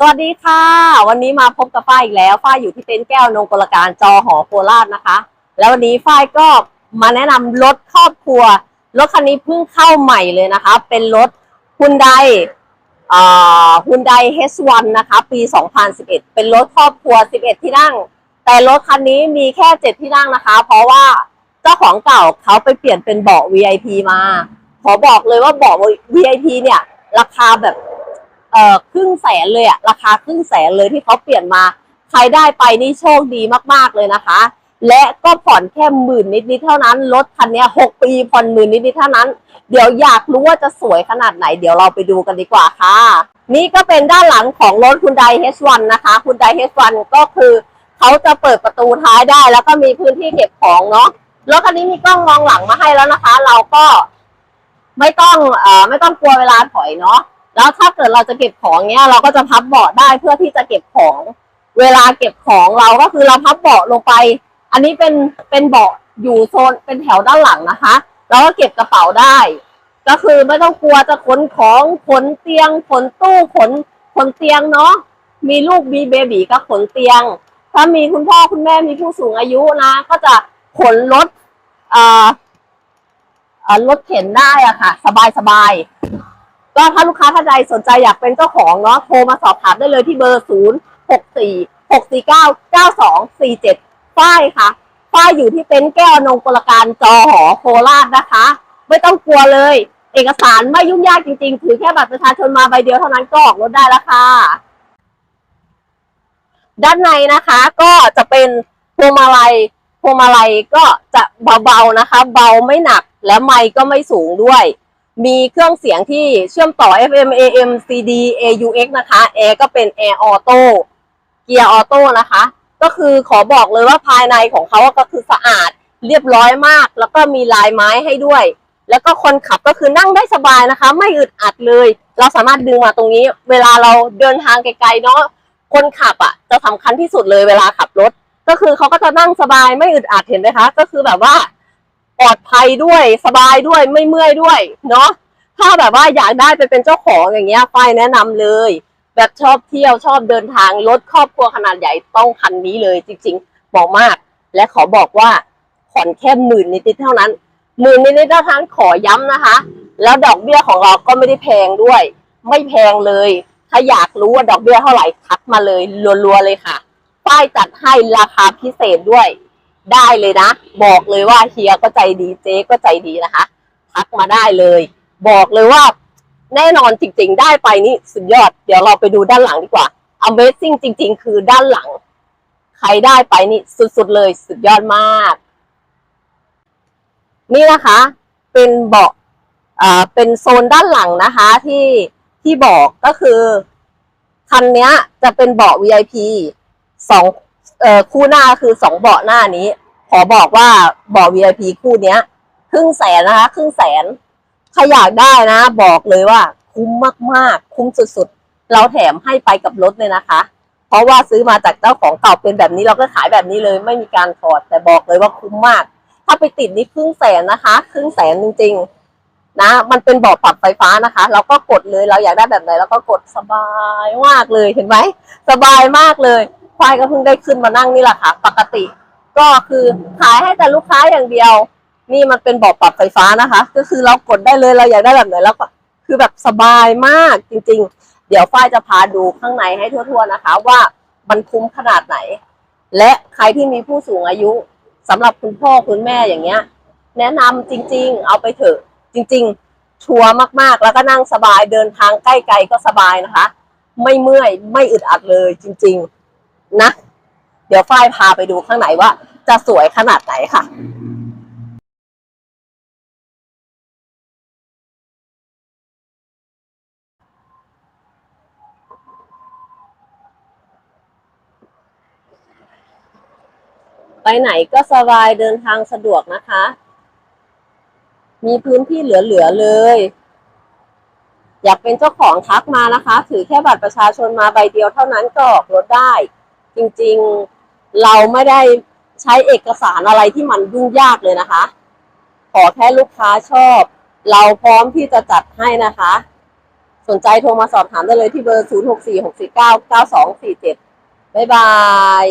สวัสดีค่ะ วันนี้มาพบกับฝ้ายอีกแล้วฝ้ายอยู่ที่เต็นท์แก้วนงกลการจอหอโคราชนะคะ แล้ววันนี้ฝ้ายก็มาแนะนำรถครอบครัว รถคันนี้เพิ่งเข้าใหม่เลยนะคะ เป็นรถฮุนไดอ่าฮุนได H1 นะคะ ปี 2011 เป็นรถครอบครัว 11 ที่นั่ง แต่รถคันนี้มีแค่ 7 ที่นั่งนะคะ เพราะว่าเจ้าของเก่าเขาไปเปลี่ยนเป็นเบาะ VIP มา ขอบอกเลยว่าเบาะ VIP เนี่ย ราคาแบบ อ่อครึ่งแสนเลยอะราคาครึ่งแสนเลยที่เขาเปลี่ยนมา ใครได้ไปนี่โชคดีมากๆเลยนะคะ และก็ผ่อนแค่หมื่นนิดๆเท่านั้นรถคันนี้หกปีผ่อนหมื่นนิดๆเท่านั้น เดี๋ยวอยากรู้ว่าจะสวยขนาดไหน เดี๋ยวเราไปดูกันดีกว่าค่ะ นี่ก็เป็นด้านหลังของรถคุณได H1 นะคะคุณได H1 ก็คือเขาจะเปิดประตูท้ายได้แล้วก็มีพื้นที่เก็บของเนาะรถคันนี้มีกล้องมองหลังมาให้แล้วนะคะ เราก็ไม่ต้องเอ่อไม่ต้องกลัวเวลาถอยเนาะ แล้วถ้าเกิดเราจะเก็บของเนี้ยเราก็จะพับเบาะได้เพื่อที่จะเก็บของ เวลาเก็บของเราก็คือเราพับเบาะลงไป อันนี้เป็นเป็นเบาะอยู่โซนเป็นแถวด้านหลังนะคะแล้วก็เก็บกระเป๋าได้ ก็คือไม่ต้องกลัวจะขนของขนเตียงขนตู้ขนขนเตียงเนาะมีลูกมีเบบีก็ขนเตียง ถ้ามีคุณพ่อคุณแม่มีผู้สูงอายุนะ ก็จะขนรถอ่าอ่ารถเข็นได้อะค่ะ สบายสบาย ก็ถ้าลูกค้าท่านใดสนใจอยากเป็นเจ้าของเนาะโทรมาสอบถามได้เลยที่เบอร์ 0 6 4 6 4 9 9 2 4 7ฝ้ายค่ะฝ้ายอยู่ที่เต็นท์แก้วนงกลการจอหอโคราชนะคะ ไม่ต้องกลัวเลย เอกสารไม่ยุ่งยากจริงๆ ถือแค่บัตรประชาชนมาใบเดียวเท่านั้นก็ออกรถได้แล้วค่ะ ด้านในนะคะก็จะเป็นพวงมาลัยพวงมาลัยก็จะเบาๆนะคะ เบาไม่หนักและไมค์ก็ไม่สูงด้วย มีเครื่องเสียงที่เชื่อมต่อ FM AM CD AUX นะคะแอร์ก็เป็นแอร์ออโต้เกียร์ออโต้นะคะ ก็คือขอบอกเลยว่าภายในของเขาก็คือสะอาดเรียบร้อยมาก แล้วก็มีลายไม้ให้ด้วย แล้วก็คนขับก็คือนั่งได้สบายนะคะ ไม่อึดอัดเลย เราสามารถดึงมาตรงนี้ เวลาเราเดินทางไกลๆเนาะคนขับอะจะสำคัญที่สุดเลยเวลาขับรถ ก็คือเขาก็จะนั่งสบายไม่อึดอัดเห็นไหมคะ ก็คือแบบว่า ปลอดภัยด้วยสบายด้วยไม่เมื่อยด้วยเนาะถ้าแบบว่าอยากได้ไปเป็นเจ้าของอย่างเงี้ยฝ้ายแนะนำเลย แบบชอบเที่ยวชอบเดินทางรถครอบครัวขนาดใหญ่ต้องคันนี้เลย จริงๆบอกมาก และขอบอกว่าผ่อนแค่หมื่นนิดๆเท่านั้นหมื่นนิดๆเท่านั้นขอย้ำนะคะ แล้วดอกเบี้ยของเราก็ไม่ได้แพงด้วย ไม่แพงเลย ถ้าอยากรู้ว่าดอกเบี้ยเท่าไหร่ทักมาเลยรัวๆเลยค่ะป้ายจัดให้ราคาพิเศษด้วย ได้เลยนะ บอกเลยว่าเฮียก็ใจดีเจ๊ก็ใจดีนะคะทักมาได้เลย บอกเลยว่าแน่นอนจริง ๆ ได้ไปนี่สุดยอด เดี๋ยวเราไปดูด้านหลังดีกว่า Amazing จริง ๆ คือด้านหลัง ใครได้ไปนี่สุดๆเลยสุดยอดมาก นี่นะคะ เป็นเบาะอ่าเป็นโซนด้านหลังนะคะที่ที่บอกก็คือคันนี้จะเป็นเบาะ VIP สอง เอ่อคู่หน้าคือสองเบาะหน้านี้ ขอบอกว่าเบาะ VIP คู่เนี้ย ครึ่งแสนนะคะ ครึ่งแสนถ้าอยากได้นะ บอกเลยว่า คุ้มมากๆ คุ้มสุดๆ เราแถมให้ไปกับรถเลยนะคะ เพราะว่าซื้อมาจากเจ้าของเก่าเป็นแบบนี้เราก็ขายแบบนี้เลยไม่มีการถอด แต่บอกเลยว่าคุ้มมาก ถ้าไปติดนี่ครึ่งแสนนะคะ ครึ่งแสนจริงๆ นะ มันเป็นเบาะปรับไฟฟ้านะคะ เราก็กดเลยเราอยากได้แบบไหนเราก็กดสบายมากเลยเห็นไหมสบายมากเลย ควายก็เพิ่งได้ขึ้นมานั่งนี่แหละค่ะ ปกติ ก็คือขายให้แต่ลูกค้าอย่างเดียว นี่มันเป็นเบาะปรับไฟฟ้านะคะ ก็คือเรากดได้เลยเราอยากได้แบบไหนแล้วก็คือแบบสบายมากจริง ๆ เดี๋ยวฝ้ายจะพาดูข้างในให้ทั่ว ๆนะคะ ว่ามันคุ้มขนาดไหน และใครที่มีผู้สูงอายุสำหรับคุณพ่อคุณแม่อย่างเงี้ย แนะนำจริง ๆ เอาไปเถอะ จริง ๆ ชัวร์มากๆ แล้วก็นั่งสบายเดินทางใกล้ๆก็สบายนะคะ ไม่เมื่อยไม่อึดอัดเลยจริง ๆ นะ เดี๋ยวฝ้ายพาไปดูข้างในว่า จะสวยขนาดไหนค่ะไปไหนก็สบายเดินทางสะดวกนะคะ มีพื้นที่เหลือๆเลย อยากเป็นเจ้าของทักมานะคะ ถือแค่บัตรประชาชนมาใบเดียวเท่านั้นก็ออกรถได้ จริงๆเราไม่ได้ใช้เอกสารอะไรที่มันยุ่งยากเลยนะคะ ขอแค่ลูกค้าชอบ เราพร้อมที่จะจัดให้นะคะ สนใจโทรมาสอบถามได้เลยที่เบอร์ 0 6 4 6 4 9 9 2 4 7 บ๊ายบาย